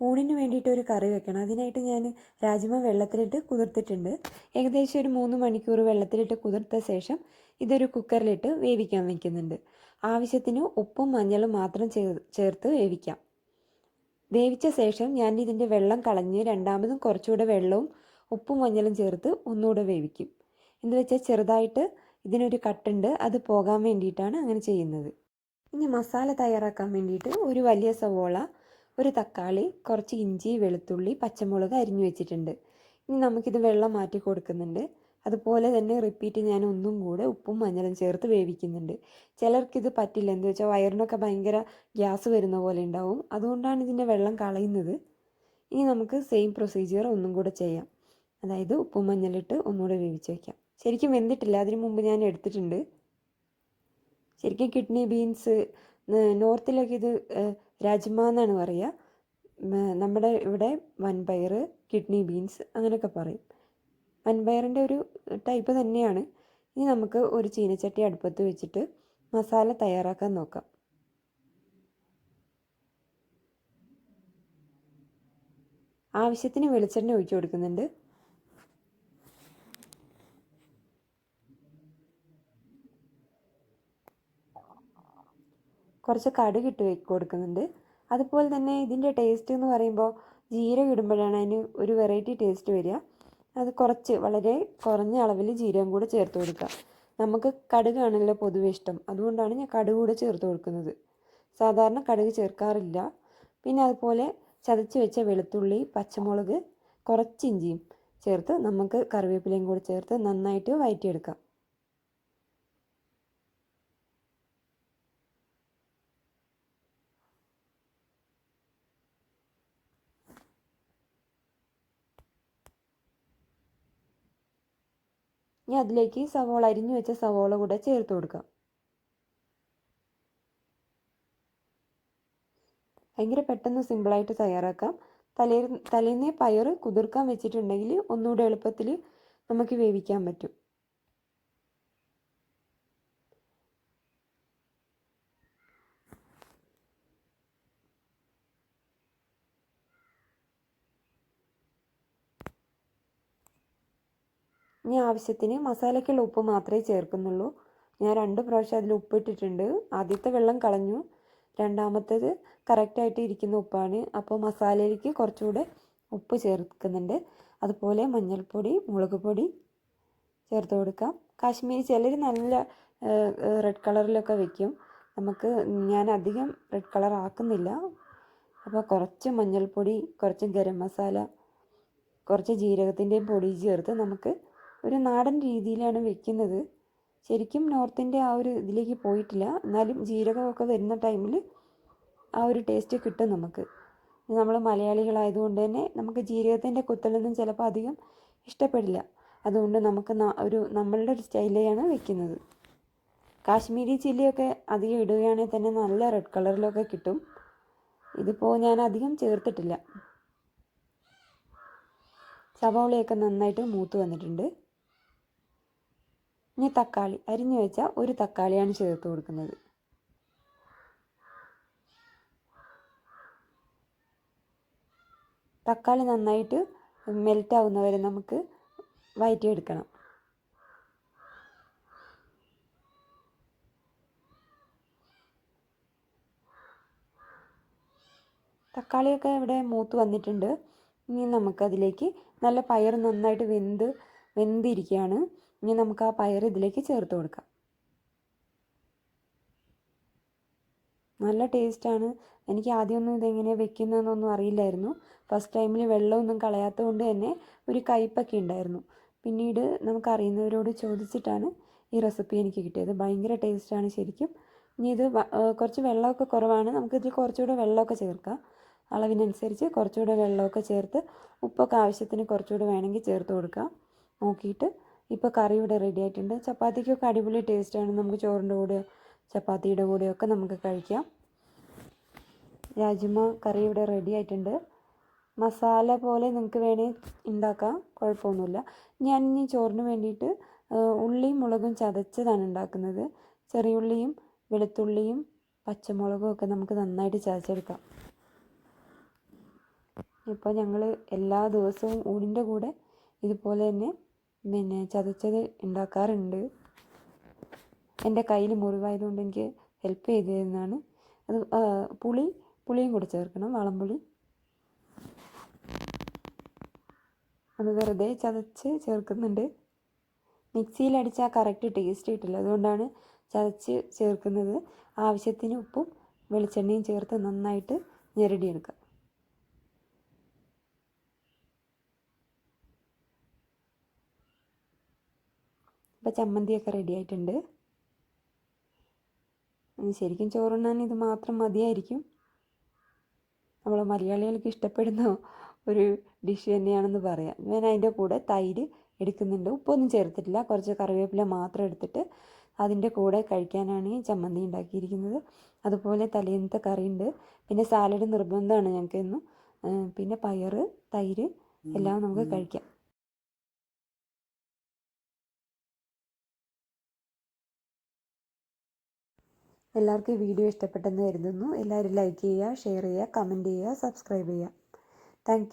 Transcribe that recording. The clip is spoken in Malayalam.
ഊണിന് വേണ്ടിയിട്ട് ഒരു കറി വെക്കണം. അതിനായിട്ട് ഞാൻ രാജ്മ വെള്ളത്തിലിട്ട് കുതിർത്തിട്ടുണ്ട്. ഏകദേശം ഒരു മൂന്ന് മണിക്കൂർ വെള്ളത്തിലിട്ട് കുതിർത്ത ശേഷം ഇതൊരു കുക്കറിലിട്ട് വേവിക്കാൻ വെക്കുന്നുണ്ട്. ആവശ്യത്തിന് ഉപ്പും മഞ്ഞളും മാത്രം ചേർ ചേർത്ത് വേവിക്കാം. വേവിച്ച ശേഷം ഞാൻ ഇതിന്റെ വെള്ളം കളഞ്ഞ് രണ്ടാമതും കുറച്ചുകൂടെ വെള്ളവും ഉപ്പും മഞ്ഞളും ചേർത്ത് ഒന്നുകൂടെ വേവിക്കും. എന്ന് വെച്ചാൽ ചെറുതായിട്ട് ഇതിനൊരു കട്ടുണ്ട്. അത് പോകാൻ വേണ്ടിയിട്ടാണ് അങ്ങനെ ചെയ്യുന്നത്. ഇനി മസാല തയ്യാറാക്കാൻ വേണ്ടിയിട്ട് ഒരു വലിയ സവോള ഒരു തക്കാളി കുറച്ച് ഇഞ്ചി വെളുത്തുള്ളി പച്ചമുളക് അരിഞ്ഞു വെച്ചിട്ടുണ്ട്. ഇനി നമുക്കിത് വെള്ളം മാറ്റി കൊടുക്കുന്നുണ്ട്. അതുപോലെ തന്നെ റിപ്പീറ്റ് ഞാൻ ഒന്നും കൂടെ ഉപ്പും മഞ്ഞളും ചേർത്ത് വേവിക്കുന്നുണ്ട്. ചിലർക്കിത് പറ്റില്ല. എന്ന് വെച്ചാൽ വയറിനൊക്കെ ഭയങ്കര ഗ്യാസ് വരുന്ന പോലെ ഉണ്ടാവും. അതുകൊണ്ടാണ് ഇതിന്റെ വെള്ളം കളയുന്നത്. ഇനി നമുക്ക് സെയിം പ്രൊസീജിയർ ഒന്നും കൂടെ ചെയ്യാം. അതായത് ഉപ്പും മഞ്ഞളിട്ട് ഒന്നുകൂടെ വേവിച്ച് വയ്ക്കാം ശരിക്കും വെന്തിട്ടില്ല. അതിന് മുമ്പ് ഞാൻ എടുത്തിട്ടുണ്ട്. ശരിക്കും കിഡ്നി ബീൻസ് നോർത്തിലൊക്കെ ഇത് രാജ്മ എന്നാണ് പറയുക നമ്മുടെ ഇവിടെ വൻപയർ കിഡ്നി ബീൻസ് അങ്ങനെയൊക്കെ പറയും. വൻപയറിന്റെ ഒരു ടൈപ്പ് തന്നെയാണ്. ഇനി നമുക്ക് ഒരു ചീനച്ചട്ടി അടുപ്പത്ത് വെച്ചിട്ട് മസാല തയ്യാറാക്കാൻ നോക്കാം. ആവശ്യത്തിന് വെളിച്ചെണ്ണ ഒഴിച്ചു കൊടുക്കുന്നുണ്ട്. കുറച്ച് കടുക് ഇട്ട് കൊടുക്കുന്നുണ്ട്. അതുപോലെ തന്നെ ഇതിന്റെ ടേസ്റ്റ് എന്ന് പറയുമ്പോൾ ജീരകം ഇടുമ്പോഴാണ് അതിന് ഒരു വെറൈറ്റി ടേസ്റ്റ് വരിക. അത് കുറച്ച് വളരെ കുറഞ്ഞ അളവിൽ ജീരകം കൂടെ ചേർത്ത് കൊടുക്കുക. നമുക്ക് കടുകാണല്ലോ പൊതുവെ ഇഷ്ടം. അതുകൊണ്ടാണ് ഞാൻ കടുക് കൂടെ ചേർത്ത് കൊടുക്കുന്നത്. സാധാരണ കടുക് ചേർക്കാറില്ല. പിന്നെ അതുപോലെ ചതച്ച് വെച്ച വെളുത്തുള്ളി പച്ചമുളക് കുറച്ച് ഇഞ്ചിയും ചേർത്ത് നമുക്ക് കറിവേപ്പിലയും കൂടെ ചേർത്ത് നന്നായിട്ട് വഴറ്റിയെടുക്കാം ഇനി അതിലേക്ക് സവോള അരിഞ്ഞു വെച്ച സവോള കൂടെ ചേർത്ത് കൊടുക്കാം. ഭയങ്കര പെട്ടെന്ന് സിമ്പിളായിട്ട് തയ്യാറാക്കാം. തലേ തലേന്നേ പയർ കുതിർക്കാൻ വെച്ചിട്ടുണ്ടെങ്കിൽ ഒന്നുകൂടെ എളുപ്പത്തിൽ നമുക്ക് വേവിക്കാൻ പറ്റും. ഇനി ആവശ്യത്തിന് മസാലയ്ക്കുള്ള ഉപ്പ് മാത്രമേ ചേർക്കുന്നുള്ളൂ. ഞാൻ രണ്ട് പ്രാവശ്യം അതിൽ ഉപ്പിട്ടിട്ടുണ്ട് ആദ്യത്തെ വെള്ളം കളഞ്ഞു. രണ്ടാമത്തേത് കറക്റ്റായിട്ട് ഇരിക്കുന്ന ഉപ്പാണ്. അപ്പോൾ മസാലയിലേക്ക് കുറച്ചുകൂടെ ഉപ്പ് ചേർക്കുന്നുണ്ട്. അതുപോലെ മഞ്ഞൾപ്പൊടി മുളക് പൊടി ചേർത്ത് കൊടുക്കാം. കാശ്മീരി ചിലർ നല്ല റെഡ് കളറിലൊക്കെ വെക്കും. നമുക്ക് ഞാൻ അധികം റെഡ് കളർ ആക്കുന്നില്ല. അപ്പോൾ കുറച്ച് മഞ്ഞൾപ്പൊടി കുറച്ച് ഗരം മസാല കുറച്ച് ജീരകത്തിന്റെയും പൊടി ചേർത്ത് നമുക്ക് ഒരു നാടൻ രീതിയിലാണ് വെക്കുന്നത്. ശരിക്കും നോർത്തിന്റെ ആ ഒരു ഇതിലേക്ക് പോയിട്ടില്ല. എന്നാലും ജീരകമൊക്കെ വരുന്ന ടൈമിൽ ആ ഒരു ടേസ്റ്റ് കിട്ടും നമുക്ക്. നമ്മൾ മലയാളികളായതുകൊണ്ട് തന്നെ നമുക്ക് ജീരകത്തിന്റെ കുത്തലൊന്നും ചിലപ്പോൾ അധികം ഇഷ്ടപ്പെടില്ല. അതുകൊണ്ട് നമുക്ക് ഒരു നമ്മളുടെ ഒരു സ്റ്റൈലിലാണ് വെക്കുന്നത്. കാശ്മീരി ചില്ലിയൊക്കെ അധികം ഇടുകയാണെങ്കിൽ തന്നെ നല്ല റെഡ് കളറിലൊക്കെ കിട്ടും. ഇതിപ്പോൾ ഞാൻ അധികം ചേർത്തിട്ടില്ല. സവാളയൊക്കെ നന്നായിട്ട് മൂത്ത് വന്നിട്ടുണ്ട്. ഇനി തക്കാളി അരിഞ്ഞു വെച്ച ഒരു തക്കാളിയാണ് ചേർത്ത് കൊടുക്കുന്നത്. തക്കാളി നന്നായിട്ട് മെൽറ്റ് ആവുന്നവരെ നമുക്ക് വയറ്റിയെടുക്കണം. തക്കാളിയൊക്കെ ഇവിടെ മൂത്ത് വന്നിട്ടുണ്ട്. ഇനി നമുക്കതിലേക്ക് നല്ല പയർ നന്നായിട്ട് വെന്ത് വെന്തിരിക്കുകയാണ്. ഇനി നമുക്ക് ആ പയർ ഇതിലേക്ക് ചേർത്ത് കൊടുക്കാം. നല്ല ടേസ്റ്റാണ് എനിക്ക് ആദ്യമൊന്നും ഇതെങ്ങനെ വെക്കുന്നതെന്നൊന്നും അറിയില്ലായിരുന്നു. ഫസ്റ്റ് ടൈമിൽ വെള്ളമൊന്നും കളയാത്തത് കൊണ്ട് തന്നെ ഒരു കയ്പൊക്കെ ഉണ്ടായിരുന്നു. പിന്നീട് നമുക്കറിയുന്നവരോട് ചോദിച്ചിട്ടാണ് ഈ റെസിപ്പി എനിക്ക് കിട്ടിയത്. ഭയങ്കര ടേസ്റ്റാണ് ശരിക്കും. ഇനി ഇത് കുറച്ച് വെള്ളമൊക്കെ കുറവാണ്. നമുക്കിതിൽ കുറച്ചുകൂടെ വെള്ളമൊക്കെ ചേർക്കാം. അളവിനനുസരിച്ച് കുറച്ചുകൂടെ വെള്ളമൊക്കെ ചേർത്ത് ഉപ്പൊക്കെ ആവശ്യത്തിന് കുറച്ചുകൂടെ വേണമെങ്കിൽ ചേർത്ത് കൊടുക്കാം. നോക്കിയിട്ട് ഇപ്പോൾ കറി ഇവിടെ റെഡി ആയിട്ടുണ്ട്. ചപ്പാത്തിക്കൊക്കെ അടിപൊളി ടേസ്റ്റാണ് നമുക്ക് ചോറിന്റെ കൂടെ ചപ്പാത്തിയുടെ കൂടെയൊക്കെ നമുക്ക് കഴിക്കാം. രാജ്മ കറി ഇവിടെ റെഡി ആയിട്ടുണ്ട്. മസാല പോലെ നിങ്ങൾക്ക് വേണേൽ ഉണ്ടാക്കാം. കുഴപ്പമൊന്നുമില്ല. ഞാൻ ഇനി ചോറിന് വേണ്ടിയിട്ട് ഉള്ളിയും മുളകും ചതച്ചതാണ് ഉണ്ടാക്കുന്നത്. ചെറിയുള്ളിയും വെളുത്തുള്ളിയും പച്ചമുളകും ഒക്കെ നമുക്ക് നന്നായിട്ട് ചതച്ചെടുക്കാം. ഇപ്പോൾ ഞങ്ങൾ എല്ലാ ദിവസവും ഊടിന്റെ കൂടെ ഇതുപോലെ തന്നെ പിന്നെ ചതച്ചത് ഉണ്ടാക്കാറുണ്ട്. എന്റെ കയ്യിൽ മുറിവായതുകൊണ്ട് എനിക്ക് ഹെൽപ്പ് ചെയ്തു തരുന്നതാണ് അത് പുളി പുളിയും കൂടെ ചേർക്കണം വളംപുളി. അത് വെറുതെ ചതച്ച് ചേർക്കുന്നുണ്ട്. മിക്സിയിൽ അടിച്ചാൽ കറക്റ്റ് ടേസ്റ്റ് കിട്ടില്ല. അതുകൊണ്ടാണ് ചതച്ച് ചേർക്കുന്നത്. ആവശ്യത്തിന് ഉപ്പും വെളിച്ചെണ്ണയും ചേർത്ത് നന്നായിട്ട് ഞെരടിയെടുക്കുക. ഇപ്പോൾ ചമ്മന്തിയൊക്കെ റെഡി ആയിട്ടുണ്ട്. ശരിക്കും ചോറുണ്ണാൻ ഇത് മാത്രം മതിയായിരിക്കും. നമ്മൾ മലയാളികൾക്ക് ഇഷ്ടപ്പെടുന്ന ഒരു ഡിഷ് തന്നെയാണെന്ന് പറയാം. ഞാൻ അതിന്റെ കൂടെ തൈര് എടുക്കുന്നുണ്ട്. ഉപ്പൊന്നും ചേർത്തിട്ടില്ല. കുറച്ച് കറിവേപ്പില മാത്രം എടുത്തിട്ട് അതിന്റെ കൂടെ കഴിക്കാനാണ് ഈ ചമ്മന്തി ഉണ്ടാക്കിയിരിക്കുന്നത്. അതുപോലെ തലേന്നത്തെ കറിയുണ്ട്. പിന്നെ സാലഡ് നിർബന്ധമാണ് ഞങ്ങൾക്ക് എന്നും പിന്നെ പയറ് തൈര് എല്ലാം നമുക്ക് കഴിക്കാം. എല്ലാവർക്കും ഈ വീഡിയോ ഇഷ്ടപ്പെട്ടെന്ന് കരുതുന്നു. എല്ലാവരും ലൈക്ക് ചെയ്യുക ഷെയർ ചെയ്യുക കമന്റ് ചെയ്യുക സബ്സ്ക്രൈബ് ചെയ്യുക. താങ്ക്